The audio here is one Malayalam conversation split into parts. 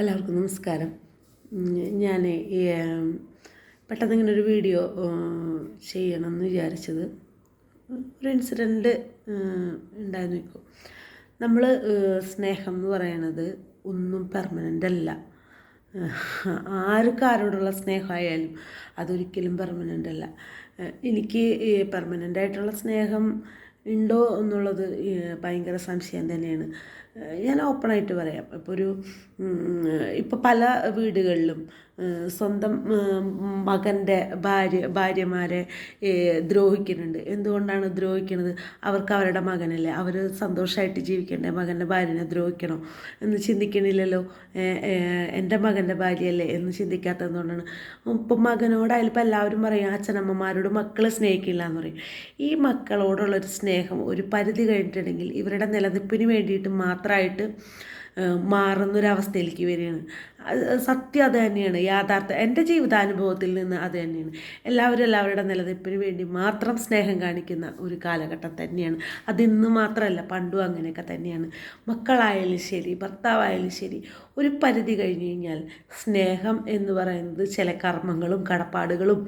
എല്ലാവർക്കും നമസ്കാരം. ഞാൻ ഈ പെട്ടെന്ന് ഇങ്ങനെ ഒരു വീഡിയോ ചെയ്യണം എന്ന് വിചാരിച്ചത്. ഒരു ഇൻസിഡന്റ് ഉണ്ടായിരുന്നു ഇപ്പോൾ നമ്മൾ സ്നേഹം എന്ന് പറയണത് ഒന്നും പെർമനന്റ് അല്ല. ആർക്ക് ആരോടുള്ള സ്നേഹമായാലും അതൊരിക്കലും പെർമനന്റ് അല്ല. എനിക്ക് പെർമനന്റ് ആയിട്ടുള്ള സ്നേഹം ഉണ്ടോ എന്നുള്ളത് ഭയങ്കര സംശയം തന്നെയാണ്. ഞാൻ ഓപ്പണായിട്ട് പറയാം. ഇപ്പോൾ ഒരു ഇപ്പോൾ പല വീടുകളിലും സ്വന്തം മകന്റെ ഭാര്യ ഭാര്യമാരെ ദ്രോഹിക്കുന്നുണ്ട്. എന്തുകൊണ്ടാണ് ദ്രോഹിക്കുന്നത് അവർക്ക് അവരുടെ മകനല്ലേ. അവർ സന്തോഷമായിട്ട് ജീവിക്കണ്ടേ? മകന്റെ ഭാര്യനെ ദ്രോഹിക്കണോ എന്ന് ചിന്തിക്കണില്ലല്ലോ. എന്റെ മകന്റെ ഭാര്യയല്ലേ എന്ന് ചിന്തിക്കാത്തതുകൊണ്ടാണ്. ഇപ്പം മകനോടായാലും ഇപ്പം എല്ലാവരും പറയും അച്ഛനമ്മമാരോട് മക്കളെ സ്നേഹിക്കില്ല എന്ന് പറയും. ഈ മക്കളോടുള്ളൊരു സ്നേഹം ഒരു പരിധി കഴിഞ്ഞിട്ടുണ്ടെങ്കിൽ ഇവരുടെ നിലനിൽപ്പിന് വേണ്ടിയിട്ട് മാത്രമായിട്ട് മാറുന്നൊരവസ്ഥയിലേക്ക് വരികയാണ്. സത്യം അത് തന്നെയാണ്. യാഥാർത്ഥ്യം. എന്റെ ജീവിതാനുഭവത്തിൽ നിന്ന് അത് തന്നെയാണ്. എല്ലാവരും എല്ലാവരുടെ നിലനിൽപ്പിന് വേണ്ടി മാത്രം സ്നേഹം കാണിക്കുന്ന ഒരു കാലഘട്ടം തന്നെയാണ്. അതിന്ന് മാത്രമല്ല പണ്ടും അങ്ങനെയൊക്കെ തന്നെയാണ്. മക്കളായാലും ശരി ഭർത്താവായാലും ശരി ഒരു പരിധി കഴിഞ്ഞ് കഴിഞ്ഞാൽ സ്നേഹം എന്ന് പറയുന്നത് ചില കർമ്മങ്ങളും കടപ്പാടുകളും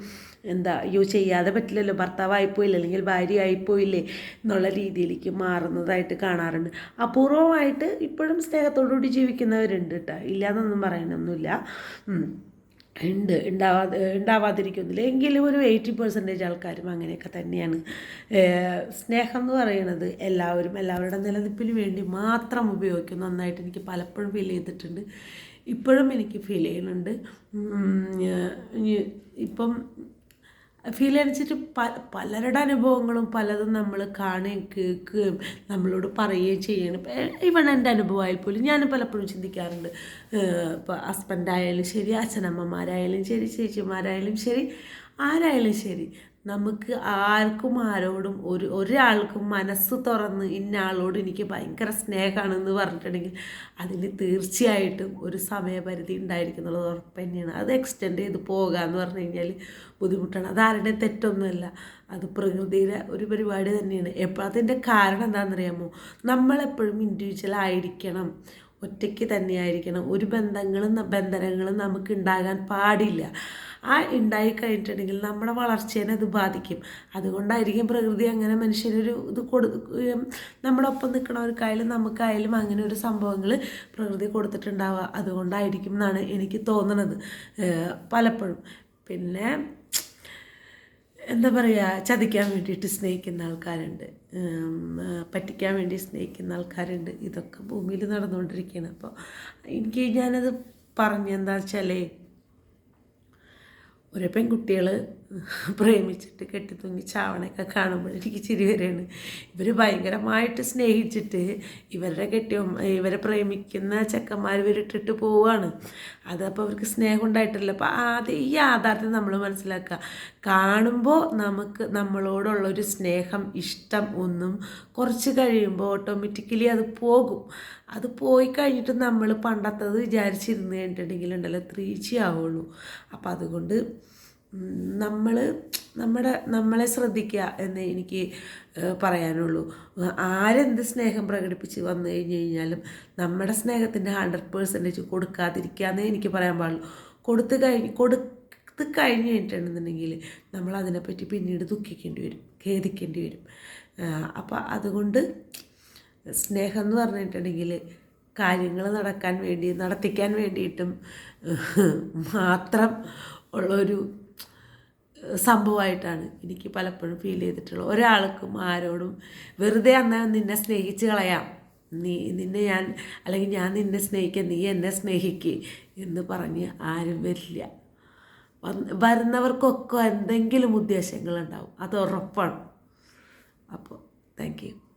എന്താ അയ്യോ ചെയ്യാതെ പറ്റില്ലല്ലോ. ഭർത്താവായിപ്പോയില്ല അല്ലെങ്കിൽ ഭാര്യ ആയിപ്പോയില്ലേ എന്നുള്ള രീതിയിലേക്ക് മാറുന്നതായിട്ട് കാണാറുണ്ട്. അപൂർവമായിട്ട് ഇപ്പോഴും സ്നേഹത്തോടുകൂടി ജീവിക്കുന്നവരുണ്ട് കേട്ടോ ഇല്ലയെന്നൊന്നും പറയാനൊന്നുമില്ല. ഉണ്ട് ഉണ്ടാവാതെ ഉണ്ടാവാതിരിക്കുന്നില്ല. എങ്കിലും ഒരു എയ്റ്റി പെർസെന്റേജ് ആൾക്കാരും അങ്ങനെയൊക്കെ തന്നെയാണ്. സ്നേഹം എന്ന് പറയുന്നത് എല്ലാവരും എല്ലാവരുടെ നിലനിൽപ്പിന് വേണ്ടി മാത്രം ഉപയോഗിക്കുന്നു. നന്നായിട്ട് എനിക്ക് പലപ്പോഴും ഫീൽ ചെയ്തിട്ടുണ്ട്. ഇപ്പോഴും എനിക്ക് ഫീൽ ചെയ്യുന്നുണ്ട്. ഇപ്പം ഫീൽ അടിച്ചിട്ട് പ പലരുടെ അനുഭവങ്ങളും പലതും നമ്മൾ കാണുകയും കേൾക്കുകയും നമ്മളോട് പറയുകയും ചെയ്യണം ഇവൺ എന്റെ അനുഭവമായാൽ പോലും ഞാൻ പലപ്പോഴും ചിന്തിക്കാറുണ്ട്. ഇപ്പോൾ ഹസ്ബൻഡായാലും ശരി അച്ഛനമ്മമാരായാലും ശരി ചേച്ചിമാരായാലും ശരി ആരായാലും ശരി. നമുക്ക് ആർക്കും ആരോടും ഒരു ഒരാൾക്കും മനസ്സ് തുറന്ന് ഇന്ന ആളോട് എനിക്ക് ഭയങ്കര സ്നേഹമാണെന്ന് പറഞ്ഞിട്ടുണ്ടെങ്കിൽ അതിന് തീർച്ചയായിട്ടും ഒരു സമയപരിധി ഉണ്ടായിരിക്കുന്നുള്ളത് ഉറപ്പ് തന്നെയാണ്. അത് എക്സ്റ്റെൻഡ് ചെയ്ത് പോകുക എന്ന് പറഞ്ഞു കഴിഞ്ഞാൽ ബുദ്ധിമുട്ടാണ്. അതാരുടെ തെറ്റൊന്നുമല്ല. അത് പ്രകൃതിയിലെ ഒരു പരിപാടി തന്നെയാണ്. എപ്പോൾ അതിന്റെ കാരണം എന്താണെന്നറിയാമോ? നമ്മളെപ്പോഴും ഇൻഡിവിജ്വൽ ആയിരിക്കണം. ഒറ്റയ്ക്ക് തന്നെയായിരിക്കണം ഒരു ബന്ധങ്ങളും ബന്ധനങ്ങളും നമുക്ക് ഉണ്ടാകാൻ പാടില്ല. ആ ഉണ്ടായി കഴിഞ്ഞിട്ടുണ്ടെങ്കിൽ നമ്മുടെ വളർച്ചേനെ അത് ബാധിക്കും. അതുകൊണ്ടായിരിക്കും പ്രകൃതി അങ്ങനെ മനുഷ്യനൊരു ഇത് കൊടു നമ്മുടെ ഒപ്പം നിൽക്കണവർക്കായാലും നമുക്കായാലും അങ്ങനെ ഒരു സംഭവങ്ങൾ പ്രകൃതി കൊടുത്തിട്ടുണ്ടാവുക. അതുകൊണ്ടായിരിക്കും എന്നാണ് എനിക്ക് തോന്നുന്നത് പലപ്പോഴും. പിന്നെ എന്താ പറയുക ചതിക്കാൻ വേണ്ടിയിട്ട് സ്നേഹിക്കുന്ന ആൾക്കാരുണ്ട്. പറ്റിക്കാൻ വേണ്ടി സ്നേഹിക്കുന്ന ആൾക്കാരുണ്ട്. ഇതൊക്കെ ഭൂമിയിൽ നടന്നുകൊണ്ടിരിക്കുകയാണ്. അപ്പോൾ എനിക്ക് ഞാനത് പറഞ്ഞെന്താ വെച്ചാലേ ഒരു പെൺകുട്ടികൾ പ്രേമിച്ചിട്ട് കെട്ടിത്തൂങ്ങി ചാവണയൊക്കെ കാണുമ്പോൾ എനിക്ക് ചിരി വരെയാണ് ഇവർ ഭയങ്കരമായിട്ട് സ്നേഹിച്ചിട്ട് ഇവരുടെ കെട്ടിയ ഇവരെ പ്രേമിക്കുന്ന ചെക്കന്മാർ ഇവരിട്ടിട്ട് പോവുകയാണ് അതപ്പോൾ അവർക്ക് സ്നേഹം ഉണ്ടായിട്ടില്ല. അപ്പോൾ ആദ്യം ഈ യാഥാർത്ഥ്യം നമ്മൾ മനസ്സിലാക്കുക. കാണുമ്പോൾ നമുക്ക് നമ്മളോടുള്ളൊരു സ്നേഹം ഇഷ്ടം ഒന്നും കുറച്ച് കഴിയുമ്പോൾ ഓട്ടോമാറ്റിക്കലി അത് പോകും. അത് പോയി കഴിഞ്ഞിട്ട് നമ്മൾ പണ്ടത്തത് വിചാരിച്ചിരുന്ന് കഴിഞ്ഞിട്ടുണ്ടെങ്കിൽ ഉണ്ടല്ലോ ത്രീച്ചിയാവുള്ളൂ അപ്പോൾ അതുകൊണ്ട് നമ്മൾ നമ്മുടെ നമ്മളെ ശ്രദ്ധിക്കുക എന്ന് എനിക്ക് പറയാനുള്ളൂ. ആരെന്ത് സ്നേഹം പ്രകടിപ്പിച്ച് വന്നു കഴിഞ്ഞ് കഴിഞ്ഞാലും നമ്മുടെ സ്നേഹത്തിന്റെ ഹൺഡ്രഡ് പേഴ്സന്റേജ് കൊടുക്കാതിരിക്കുക എനിക്ക് പറയാൻ പാടുള്ളൂ. കൊടുത്ത് കഴിഞ്ഞ് കൊടുത്ത് കഴിഞ്ഞ് കഴിഞ്ഞിട്ടുണ്ടെന്നുണ്ടെങ്കിൽ നമ്മൾ അതിനെപ്പറ്റി പിന്നീട് ദുഃഖിക്കേണ്ടി വരും ഖേദിക്കേണ്ടി വരും. അപ്പോൾ അതുകൊണ്ട് സ്നേഹം എന്ന് പറഞ്ഞിട്ടുണ്ടെങ്കിൽ കാര്യങ്ങൾ നടക്കാൻ വേണ്ടി നടത്തിക്കാൻ വേണ്ടിയിട്ടും മാത്രം ഉള്ളൊരു സംഭവമായിട്ടാണ് എനിക്ക് പലപ്പോഴും ഫീൽ ചെയ്തിട്ടുള്ളത്. ഒരാൾക്കും ആരോടും വെറുതെ എന്നാൽ നിന്നെ സ്നേഹിച്ച് കളയാം. നീ നിന്നെ ഞാൻ അല്ലെങ്കിൽ ഞാൻ നിന്നെ സ്നേഹിക്കാം നീ എന്നെ സ്നേഹിക്കുക എന്ന് പറഞ്ഞ് ആരും വരില്ല. വരുന്നവർക്കൊക്കെ എന്തെങ്കിലും ഉദ്ദേശങ്ങളുണ്ടാവും. അത് ഉറപ്പാണ്. അപ്പോൾ താങ്ക് യു